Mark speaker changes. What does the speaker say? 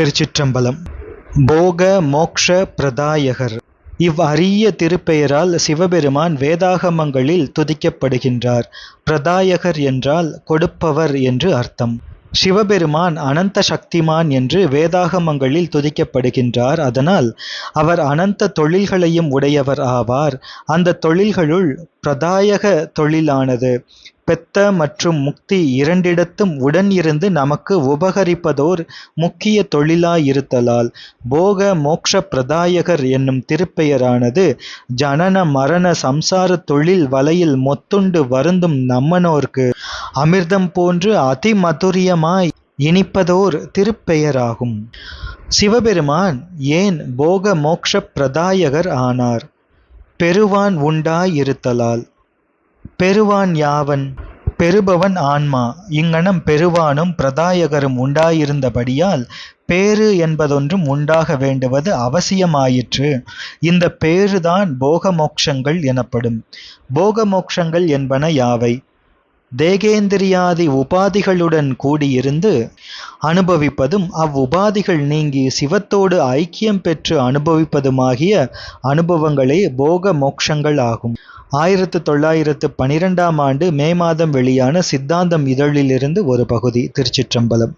Speaker 1: திருச்சிற்றம்பலம். போக மோக்ஷ பிரதாயகர். இவ் அரிய திருப்பெயரால் சிவபெருமான் வேதாகமங்களில் துதிக்கப்படுகின்றார். பிரதாயகர் என்றால் கொடுப்பவர் என்று அர்த்தம். சிவபெருமான் அனந்த சக்திமான் என்று வேதாகமங்களில் துதிக்கப்படுகின்றார். அதனால் அவர் அனந்த தொழில்களையும் உடையவர் ஆவார். அந்த தொழில்களுள் பிரதாயக தொழிலானது பெத்த மற்றும் முக்தி இரண்டிடத்தும் உடன் இருந்து நமக்கு உபகரிப்பதோர் முக்கிய தொழிலாயிருத்தலால் போக மோக்ஷ பிரதாயகர் என்னும் திருப்பெயரானது ஜனன மரண சம்சார தொழில் வலையில் மொத்துண்டு வருந்தும் நம்மனோர்க்கு அமிர்தம் போன்று அதிமதுரியமாய் இனிப்பதோர் திருப்பெயராகும். சிவபெருமான் ஏன் போக மோக்ஷ பிரதாயகர் ஆனார்? பெருவான் உண்டாயிருத்தலால். பெருவான் யாவன்? பெறுபவன் ஆன்மா. இங்ஙனம் பெருவானும் பிரதாயகரும் உண்டாயிருந்தபடியால் பேறு என்பதொன்றும் உண்டாக வேண்டுவது அவசியமாயிற்று. இந்த பேறுதான் போகமோக்ஷங்கள் எனப்படும். போகமோக்ஷங்கள் என்பன யாவை? தேகேந்திரியாதி உபாதிகளுடன் கூடியிருந்து அனுபவிப்பதும் அவ்வுபாதிகள் நீங்கி சிவத்தோடு ஐக்கியம் பெற்று அனுபவிப்பதுமாகிய அனுபவங்களே போக மோக்ஷங்கள் ஆகும். ஆயிரத்து தொள்ளாயிரத்து பனிரெண்டாம் ஆண்டு மே மாதம் வெளியான சித்தாந்தம் இதழிலிருந்து ஒரு பகுதி திருச்சிற்றம்பலம்.